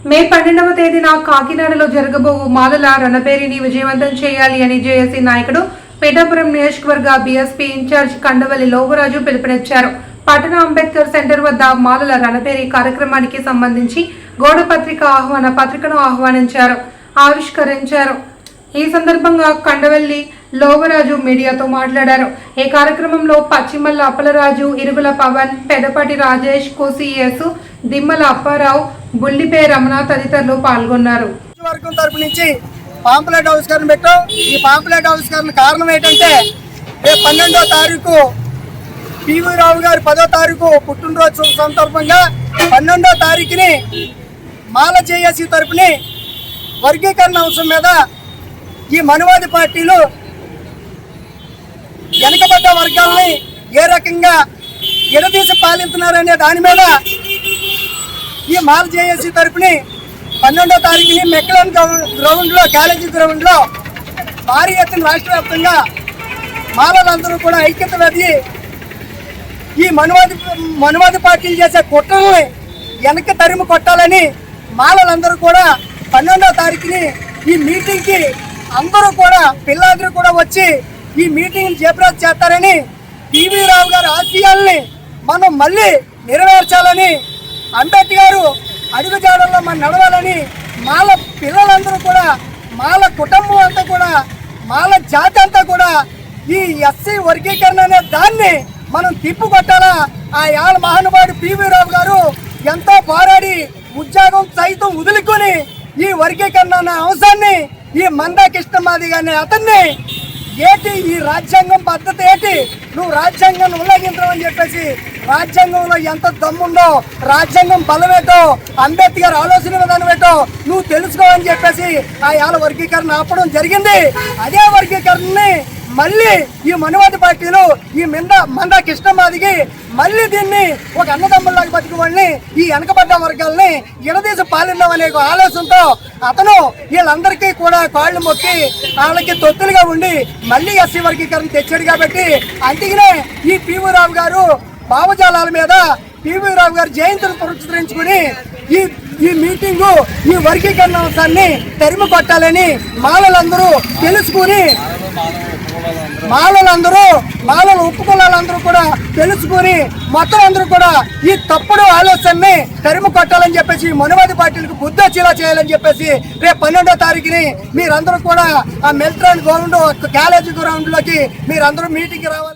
మే పన్నెండవ తేదీన కాకినాడలో జరగబోవు మాలల రణపేరిని విజయవంతం చేయాలి అని జేఏసీ నాయకుడు పిఠాపురం నియోజకవర్గ బీఎస్పీ ఇన్ఛార్జ్ కండవల్లి లోవరాజు పిలుపునిచ్చారు. పట్టణ అంబేద్కర్ సెంటర్ వద్ద మాలల రణపేరి కార్యక్రమానికి సంబంధించి గోడ పత్రిక ఆహ్వాన పత్రికను ఆహ్వానించారు. ఆవిష్కరించారు. ఈ సందర్భంగా కండవల్లి లోవరాజు మీడియాతో మాట్లాడారు. ఈ కార్యక్రమంలో పచ్చిమల్ల అప్పలరాజు ఇరుగుల పవన్ పెదపాటి రాజేష్ కోసిఎస్ దిమ్మల అప్పారావు బుల్లిపే రమణ తదితరులు పాల్గొన్నారు. వర్గం తరపు నుంచి పాంపులెట్ ఆవిష్కరణ పెట్టాం. ఈ పాంపులెట్ ఆవిష్కరణ కారణం ఏంటంటే రేపు పన్నెండో తారీఖు పివి రావు గారి పదో తారీఖు పుట్టినరోజు సందర్భంగా పన్నెండో తారీఖుని మాల జేఏసీ తరపుని వర్గీకరణ అంశం మీద ఈ మనువాది పార్టీలు వెనకబడ్డ వర్గాలని ఏ రకంగా ఎడదీసి పాలిస్తున్నారనే దాని మీద ఈ మాల్ జేఏసీ తరపుని పన్నెండో తారీఖుని మెక్లన్ గ్రౌండ్లో కాలేజీ గ్రౌండ్లో భారీ ఎత్తున రాష్ట్ర వ్యాప్తంగా మాలలందరూ కూడా ఐక్యత వెది ఈ మనువాది మనువాది పార్టీలు చేసే కుట్రల్ని వెనక్కి తరిమి కొట్టాలని మాలలందరూ కూడా పన్నెండో తారీఖుని ఈ మీటింగ్కి అందరూ కూడా పిల్లాందరూ కూడా వచ్చి ఈ మీటింగ్ జయప్రదం చేస్తారని టీవీ రావు గారి ఆశయాల్ని మనం మళ్ళీ నెరవేర్చాలని అంబేద్కర్ గారు అడుగుజాడల్లో మనం నడవాలని మాల పిల్లలందరూ కూడా మాల కుటుంబం అంతా కూడా మాల జాతి అంతా కూడా ఈ ఎస్సీ వర్గీకరణ అనే దాన్ని మనం తిప్పుకొట్టాలా? ఆ యాల మహానుభావుడు పివి రావు గారు ఎంతో పోరాడి ఉద్యోగం సైతం వదులుకొని ఈ వర్గీకరణ అనే అంశాన్ని ఈ మందా కృష్ణమాది అనే అతన్ని ఏటి ఈ రాజ్యాంగం పద్ధతి ఏంటి? నువ్వు రాజ్యాంగాన్ని ఉల్లంఘించడం అని చెప్పేసి రాజ్యాంగంలో ఎంత దమ్ముందో రాజ్యాంగం బలమేటో అంబేద్కర్ ఆలోచన విధానం ఏంటో నువ్వు తెలుసుకోవని చెప్పేసి ఆ యాల వర్గీకరణ ఆపడం జరిగింది. అదే వర్గీకరణని మళ్ళీ ఈ మనువాది పార్టీలు ఈ మింద మంద కృష్ణమాదికి మళ్ళీ దీన్ని ఒక అన్నదమ్ముల్లాగా బతికి వాళ్ళని ఈ వెనకబడ్డ వర్గాల్ని ఇడదీసి పాలిద్దాం అనే ఒక ఆలోచనతో అతను వీళ్ళందరికీ కూడా కాళ్ళు మొక్కి వాళ్ళకి తొత్తులుగా ఉండి మళ్ళీ ఎస్సీ వర్గీకరణ తెచ్చాడు కాబట్టి అందుకనే ఈ పివి రావు గారు భావజాలాల మీద పివి రావు గారు జయంతిని పురస్కరించుకుని ఈ ఈ మీటింగ్ ఈ వర్గీకరణ అంశాన్ని తరిమి కొట్టాలని మాలలందరూ తెలుసుకుని మాలలందరూ మాలలు ఒప్పుకులాలందరూ కూడా తెలుసుకుని మొత్తం అందరూ కూడా ఈ తప్పుడు ఆలోచనని తరిమి కొట్టాలని చెప్పేసి మనువాది పార్టీలకు బుద్ధి వచ్చేలా చేయాలని చెప్పేసి రేపు పన్నెండో తారీఖుని మీరందరూ కూడా ఆ మెల్ట్రాన్ గ్రౌండ్ కాలేజీ గ్రౌండ్లోకి మీరందరూ మీటింగ్కి రావాలి.